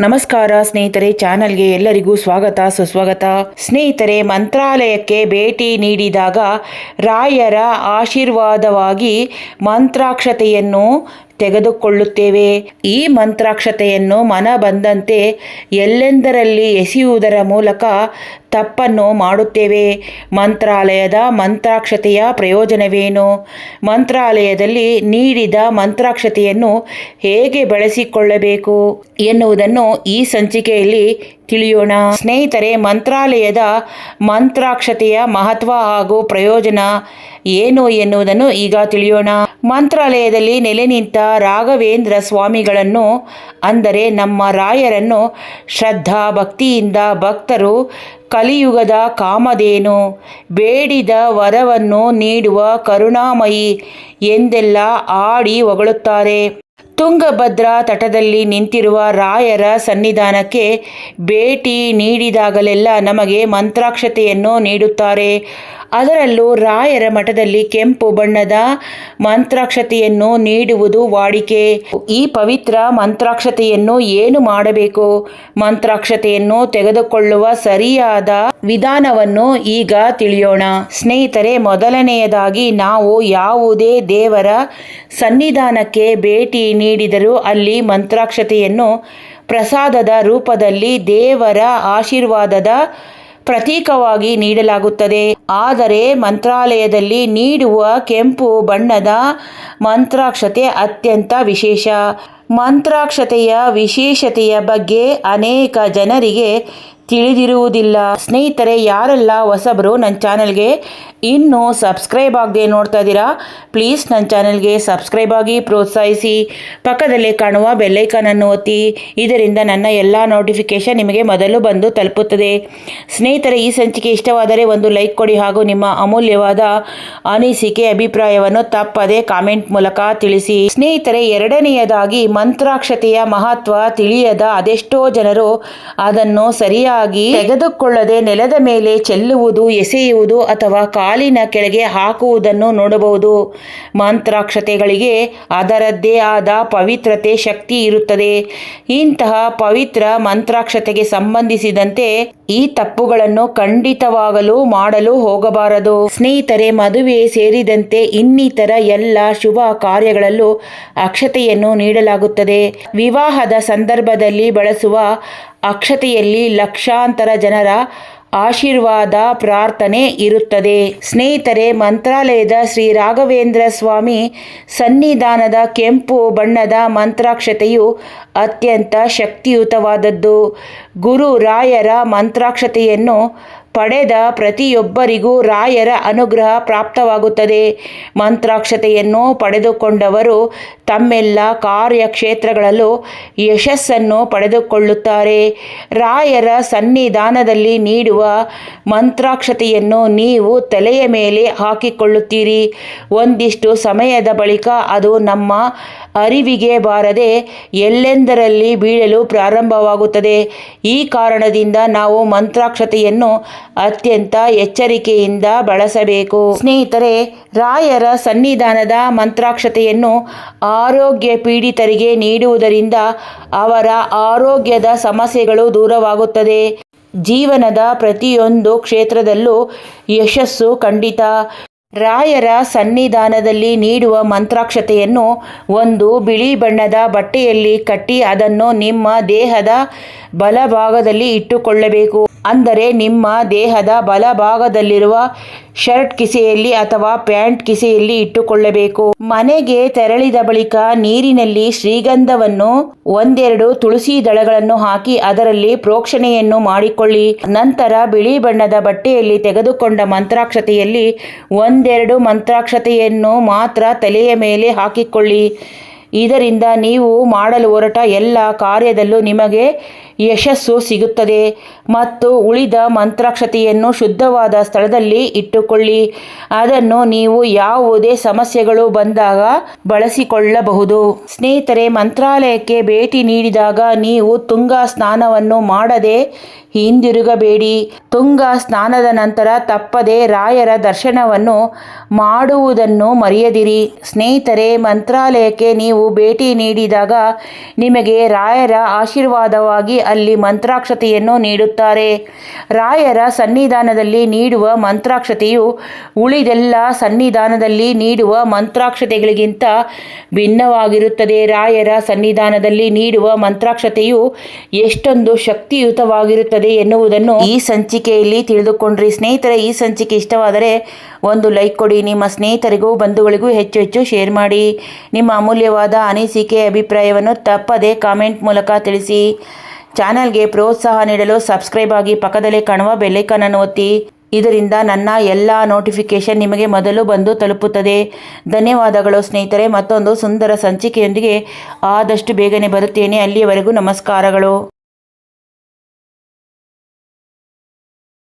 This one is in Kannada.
ನಮಸ್ಕಾರ ಸ್ನೇಹಿತರೆ ಚಾನಲ್ಗೆ ಎಲ್ಲರಿಗೂ ಸ್ವಾಗತ ಸುಸ್ವಾಗತ. ಸ್ನೇಹಿತರೆ ಮಂತ್ರಾಲಯಕ್ಕೆ ಭೇಟಿ ನೀಡಿದಾಗ ರಾಯರ ಆಶೀರ್ವಾದವಾಗಿ ಮಂತ್ರಾಕ್ಷತೆಯನ್ನು ತೆಗೆದುಕೊಳ್ಳುತ್ತೇವೆ. ಈ ಮಂತ್ರಾಕ್ಷತೆಯನ್ನು ಮನ ಬಂದಂತೆ ಎಲ್ಲೆಂದರಲ್ಲಿ ಎಸೆಯುವುದರ ಮೂಲಕ ತಪ್ಪನ್ನು ಮಾಡುತ್ತೇವೆ. ಮಂತ್ರಾಲಯದ ಮಂತ್ರಾಕ್ಷತೆಯ ಪ್ರಯೋಜನವೇನು? ಮಂತ್ರಾಲಯದಲ್ಲಿ ನೀಡಿದ ಮಂತ್ರಾಕ್ಷತೆಯನ್ನು ಹೇಗೆ ಬಳಸಿಕೊಳ್ಳಬೇಕು ಎನ್ನುವುದನ್ನು ಈ ಸಂಚಿಕೆಯಲ್ಲಿ ತಿಳಿಯೋಣ. ಸ್ನೇಹಿತರೆ, ಮಂತ್ರಾಲಯದ ಮಂತ್ರಾಕ್ಷತೆಯ ಮಹತ್ವ ಹಾಗೂ ಪ್ರಯೋಜನ ಏನು ಎನ್ನುವುದನ್ನು ಈಗ ತಿಳಿಯೋಣ. ಮಂತ್ರಾಲಯದಲ್ಲಿ ನೆಲೆ ನಿಂತ ರಾಘವೇಂದ್ರ ಸ್ವಾಮಿಗಳನ್ನು ಅಂದರೆ ನಮ್ಮ ರಾಯರನ್ನು ಶ್ರದ್ಧಾ ಭಕ್ತಿಯಿಂದ ಭಕ್ತರು ಕಲಿಯುಗದ ಕಾಮಧೇನು, ಬೇಡಿದ ವರವನ್ನು ನೀಡುವ ಕರುಣಾಮಯಿ ಎಂದೆಲ್ಲ ಆಡಿ ಹೊಗಳುತ್ತಾರೆ. ತುಂಗಭದ್ರಾ ತಟದಲ್ಲಿ ನಿಂತಿರುವ ರಾಯರ ಸನ್ನಿಧಾನಕ್ಕೆ ಭೇಟಿ ನೀಡಿದಾಗಲೆಲ್ಲ ನಮಗೆ ಮಂತ್ರಾಕ್ಷತೆಯನ್ನು ನೀಡುತ್ತಾರೆ. ಅದರಲ್ಲೂ ರಾಯರ ಮಠದಲ್ಲಿ ಕೆಂಪು ಬಣ್ಣದ ಮಂತ್ರಾಕ್ಷತೆಯನ್ನು ನೀಡುವುದು ವಾಡಿಕೆ. ಈ ಪವಿತ್ರ ಮಂತ್ರಾಕ್ಷತೆಯನ್ನು ಏನು ಮಾಡಬೇಕು? ಮಂತ್ರಾಕ್ಷತೆಯನ್ನು ತೆಗೆದುಕೊಳ್ಳುವ ಸರಿಯಾದ ವಿಧಾನವನ್ನು ಈಗ ತಿಳಿಯೋಣ. ಸ್ನೇಹಿತರೆ, ಮೊದಲನೆಯದಾಗಿ ನಾವು ಯಾವುದೇ ದೇವರ ಸನ್ನಿಧಾನಕ್ಕೆ ಭೇಟಿ ನೀಡಿದರೂ ಅಲ್ಲಿ ಮಂತ್ರಾಕ್ಷತೆಯನ್ನು ಪ್ರಸಾದದ ರೂಪದಲ್ಲಿ ದೇವರ ಆಶೀರ್ವಾದದ ಪ್ರತೀಕವಾಗಿ ನೀಡಲಾಗುತ್ತದೆ. ಆದರೆ ಮಂತ್ರಾಲಯದಲ್ಲಿ ನೀಡುವ ಕೆಂಪು ಬಣ್ಣದ ಮಂತ್ರಾಕ್ಷತೆ ಅತ್ಯಂತ ವಿಶೇಷ. ಮಂತ್ರಾಕ್ಷತೆಯ ವಿಶೇಷತೆಯ ಬಗ್ಗೆ ಅನೇಕ ಜನರಿಗೆ ತಿಳಿದಿರುವುದಿಲ್ಲ. ಸ್ನೇಹಿತರೆ, ಯಾರೆಲ್ಲ ಹೊಸಬರು ನನ್ನ ಚಾನಲ್ಗೆ ಇನ್ನೂ ಸಬ್ಸ್ಕ್ರೈಬ್ ಆಗದೆ ನೋಡ್ತಾ ಇದ್ದೀರಾ, ಪ್ಲೀಸ್ ನನ್ನ ಚಾನಲ್ಗೆ ಸಬ್ಸ್ಕ್ರೈಬ್ ಆಗಿ ಪ್ರೋತ್ಸಾಹಿಸಿ. ಪಕ್ಕದಲ್ಲೇ ಕಾಣುವ ಬೆಲ್ಲೈಕನನ್ನು ಒತ್ತಿ, ಇದರಿಂದ ನನ್ನ ಎಲ್ಲ ನೋಟಿಫಿಕೇಷನ್ ನಿಮಗೆ ಮೊದಲು ಬಂದು ತಲುಪುತ್ತದೆ. ಸ್ನೇಹಿತರೆ, ಈ ಸಂಚಿಕೆ ಇಷ್ಟವಾದರೆ ಒಂದು ಲೈಕ್ ಕೊಡಿ ಹಾಗೂ ನಿಮ್ಮ ಅಮೂಲ್ಯವಾದ ಅನಿಸಿಕೆ, ಅಭಿಪ್ರಾಯವನ್ನು ತಪ್ಪದೆ ಕಾಮೆಂಟ್ ಮೂಲಕ ತಿಳಿಸಿ. ಸ್ನೇಹಿತರೆ, ಎರಡನೆಯದಾಗಿ ಮಂತ್ರಾಕ್ಷತೆಯ ಮಹತ್ವ ತಿಳಿಯದ ಅದೆಷ್ಟೋ ಜನರು ಅದನ್ನು ಸರಿಯಾಗಿ ತೆಗೆದುಕೊಳ್ಳದೆ ನೆಲದ ಮೇಲೆ ಚೆಲ್ಲುವುದು, ಎಸೆಯುವುದು ಅಥವಾ ಕಾಲಿನ ಕೆಳಗೆ ಹಾಕುವುದನ್ನು ನೋಡಬಹುದು. ಮಂತ್ರಾಕ್ಷತೆಗಳಿಗೆ ಅದರದ್ದೇ ಆದ ಪವಿತ್ರತೆ ಶಕ್ತಿ ಇರುತ್ತದೆ. ಇಂತಹ ಪವಿತ್ರ ಮಂತ್ರಾಕ್ಷತೆಗೆ ಸಂಬಂಧಿಸಿದಂತೆ ಈ ತಪ್ಪುಗಳನ್ನು ಖಂಡಿತವಾಗಲು ಮಾಡಲು ಹೋಗಬಾರದು. ಸ್ನೇಹಿತರೆ, ಮದುವೆ ಸೇರಿದಂತೆ ಇನ್ನಿತರ ಎಲ್ಲ ಶುಭ ಕಾರ್ಯಗಳಲ್ಲೂ ಅಕ್ಷತೆಯನ್ನು ನೀಡಲಾಗುತ್ತದೆ. ವಿವಾಹದ ಸಂದರ್ಭದಲ್ಲಿ ಬಳಸುವ ಅಕ್ಷತೆಯಲ್ಲಿ ಲಕ್ಷಾಂತರ ಜನರ ಆಶೀರ್ವಾದ, ಪ್ರಾರ್ಥನೆ ಇರುತ್ತದೆ. ಸ್ನೇಹಿತರೆ, ಮಂತ್ರಾಲಯದ ಶ್ರೀ ರಾಘವೇಂದ್ರ ಸ್ವಾಮಿ ಸನ್ನಿಧಾನದ ಕೆಂಪು ಬಣ್ಣದ ಮಂತ್ರಾಕ್ಷತೆಯು ಅತ್ಯಂತ ಶಕ್ತಿಯುತವಾದದ್ದು. ಗುರು ರಾಯರ ಮಂತ್ರಾಕ್ಷತೆಯನ್ನು ಪಡೆದ ಪ್ರತಿಯೊಬ್ಬರಿಗೂ ರಾಯರ ಅನುಗ್ರಹ ಪ್ರಾಪ್ತವಾಗುತ್ತದೆ. ಮಂತ್ರಾಕ್ಷತೆಯನ್ನು ಪಡೆದುಕೊಂಡವರು ತಮ್ಮೆಲ್ಲ ಕಾರ್ಯಕ್ಷೇತ್ರಗಳಲ್ಲೂ ಯಶಸ್ಸನ್ನು ಪಡೆದುಕೊಳ್ಳುತ್ತಾರೆ. ರಾಯರ ಸನ್ನಿಧಾನದಲ್ಲಿ ನೀಡುವ ಮಂತ್ರಾಕ್ಷತೆಯನ್ನು ನೀವು ತಲೆಯ ಮೇಲೆ ಹಾಕಿಕೊಳ್ಳುತ್ತೀರಿ. ಒಂದಿಷ್ಟು ಸಮಯದ ಬಳಿಕ ಅದು ನಮ್ಮ ಅರಿವಿಗೆ ಬಾರದೆ ಎಲ್ಲೆಂದರಲ್ಲಿ ಬೀಳಲು ಪ್ರಾರಂಭವಾಗುತ್ತದೆ. ಈ ಕಾರಣದಿಂದ ನಾವು ಮಂತ್ರಾಕ್ಷತೆಯನ್ನು ಅತ್ಯಂತ ಎಚ್ಚರಿಕೆಯಿಂದ ಬಳಸಬೇಕು. ಸ್ನೇಹಿತರೆ, ರಾಯರ ಸನ್ನಿಧಾನದ ಮಂತ್ರಾಕ್ಷತೆಯನ್ನು ಆರೋಗ್ಯ ಪೀಡಿತರಿಗೆ ನೀಡುವುದರಿಂದ ಅವರ ಆರೋಗ್ಯದ ಸಮಸ್ಯೆಗಳು ದೂರವಾಗುತ್ತದೆ. ಜೀವನದ ಪ್ರತಿಯೊಂದು ಕ್ಷೇತ್ರದಲ್ಲೂ ಯಶಸ್ಸು ಖಂಡಿತ. ರಾಯರ ಸನ್ನಿಧಾನದಲ್ಲಿ ನೀಡುವ ಮಂತ್ರಾಕ್ಷತೆಯನ್ನು ಒಂದು ಬಿಳಿ ಬಣ್ಣದ ಬಟ್ಟೆಯಲ್ಲಿ ಕಟ್ಟಿ ಅದನ್ನು ನಿಮ್ಮ ದೇಹದ ಬಲಭಾಗದಲ್ಲಿ ಇಟ್ಟುಕೊಳ್ಳಬೇಕು. ಅಂದರೆ ನಿಮ್ಮ ದೇಹದ ಬಲಭಾಗದಲ್ಲಿರುವ ಶರ್ಟ್ ಕಿಸೆಯಲ್ಲಿ ಅಥವಾ ಪ್ಯಾಂಟ್ ಕಿಸೆಯಲ್ಲಿ ಇಟ್ಟುಕೊಳ್ಳಬೇಕು. ಮನೆಗೆ ತೆರಳಿದ ಬಳಿಕ ನೀರಿನಲ್ಲಿ ಶ್ರೀಗಂಧವನ್ನು ಒಂದೆರಡು ತುಳಸಿ ದಳಗಳನ್ನು ಹಾಕಿ ಅದರಲ್ಲಿ ಪ್ರೋಕ್ಷಣೆಯನ್ನು ಮಾಡಿಕೊಳ್ಳಿ. ನಂತರ ಬಿಳಿ ಬಣ್ಣದ ಬಟ್ಟೆಯಲ್ಲಿ ತೆಗೆದುಕೊಂಡ ಮಂತ್ರಾಕ್ಷತೆಯಲ್ಲಿ ಒಂದೆರಡು ಮಂತ್ರಾಕ್ಷತೆಯನ್ನು ಮಾತ್ರ ತಲೆಯ ಮೇಲೆ ಹಾಕಿಕೊಳ್ಳಿ. ಇದರಿಂದ ನೀವು ಮಾಡಲು ಹೊರಟ ಎಲ್ಲ ಕಾರ್ಯದಲ್ಲೂ ನಿಮಗೆ ಯಶಸ್ಸು ಸಿಗುತ್ತದೆ. ಮತ್ತು ಉಳಿದ ಮಂತ್ರಾಕ್ಷತೆಯನ್ನು ಶುದ್ಧವಾದ ಸ್ಥಳದಲ್ಲಿ ಇಟ್ಟುಕೊಳ್ಳಿ. ಅದನ್ನು ನೀವು ಯಾವುದೇ ಸಮಸ್ಯೆಗಳು ಬಂದಾಗ ಬಳಸಿಕೊಳ್ಳಬಹುದು. ಸ್ನೇಹಿತರೆ, ಮಂತ್ರಾಲಯಕ್ಕೆ ಭೇಟಿ ನೀಡಿದಾಗ ನೀವು ತುಂಗಾ ಸ್ನಾನವನ್ನು ಮಾಡದೆ ಹಿಂದಿರುಗಬೇಡಿ. ತುಂಗಾ ಸ್ನಾನದ ನಂತರ ತಪ್ಪದೆ ರಾಯರ ದರ್ಶನವನ್ನು ಮಾಡುವುದನ್ನು ಮರೆಯದಿರಿ. ಸ್ನೇಹಿತರೆ, ಮಂತ್ರಾಲಯಕ್ಕೆ ನೀವು ಭೇಟಿ ನೀಡಿದಾಗ ನಿಮಗೆ ರಾಯರ ಆಶೀರ್ವಾದವಾಗಿ ಅಲ್ಲಿ ಮಂತ್ರಾಕ್ಷತೆಯನ್ನು ನೀಡುತ್ತಾರೆ. ರಾಯರ ಸನ್ನಿಧಾನದಲ್ಲಿ ನೀಡುವ ಮಂತ್ರಾಕ್ಷತೆಯು ಉಳಿದೆಲ್ಲ ಸನ್ನಿಧಾನದಲ್ಲಿ ನೀಡುವ ಮಂತ್ರಾಕ್ಷತೆಗಳಿಗಿಂತ ಭಿನ್ನವಾಗಿರುತ್ತದೆ. ರಾಯರ ಸನ್ನಿಧಾನದಲ್ಲಿ ನೀಡುವ ಮಂತ್ರಾಕ್ಷತೆಯು ಎಷ್ಟೊಂದು ಶಕ್ತಿಯುತವಾಗಿರುತ್ತದೆ ಎನ್ನುವುದನ್ನು ಈ ಸಂಚಿಕೆಯಲ್ಲಿ ತಿಳಿದುಕೊಂಡ್ರಿ. ಸ್ನೇಹಿತರೆ, ಈ ಸಂಚಿಕೆ ಇಷ್ಟವಾದರೆ ಒಂದು ಲೈಕ್ ಕೊಡಿ. ನಿಮ್ಮ ಸ್ನೇಹಿತರಿಗೂ, ಬಂಧುಗಳಿಗೂ ಹೆಚ್ಚು ಹೆಚ್ಚು ಶೇರ್ ಮಾಡಿ. ನಿಮ್ಮ ಅಮೂಲ್ಯವಾದ ಅನಿಸಿಕೆ, ಅಭಿಪ್ರಾಯವನ್ನು ತಪ್ಪದೆ ಕಾಮೆಂಟ್ ಮೂಲಕ ತಿಳಿಸಿ. ಚಾನಲ್ಗೆ ಪ್ರೋತ್ಸಾಹ ನೀಡಲು ಸಬ್ಸ್ಕ್ರೈಬ್ ಆಗಿ ಪಕ್ಕದಲ್ಲೇ ಕಾಣುವ ಬೆಲ್ಲೈಕನನ್ನು ಒತ್ತಿ. ಇದರಿಂದ ನನ್ನ ಎಲ್ಲ ನೋಟಿಫಿಕೇಷನ್ ನಿಮಗೆ ಮೊದಲು ಬಂದು ತಲುಪುತ್ತದೆ. ಧನ್ಯವಾದಗಳು ಸ್ನೇಹಿತರೆ. ಮತ್ತೊಂದು ಸುಂದರ ಸಂಚಿಕೆಯೊಂದಿಗೆ ಆದಷ್ಟು ಬೇಗನೆ ಬರುತ್ತೇನೆ. ಅಲ್ಲಿಯವರೆಗೂ ನಮಸ್ಕಾರಗಳು.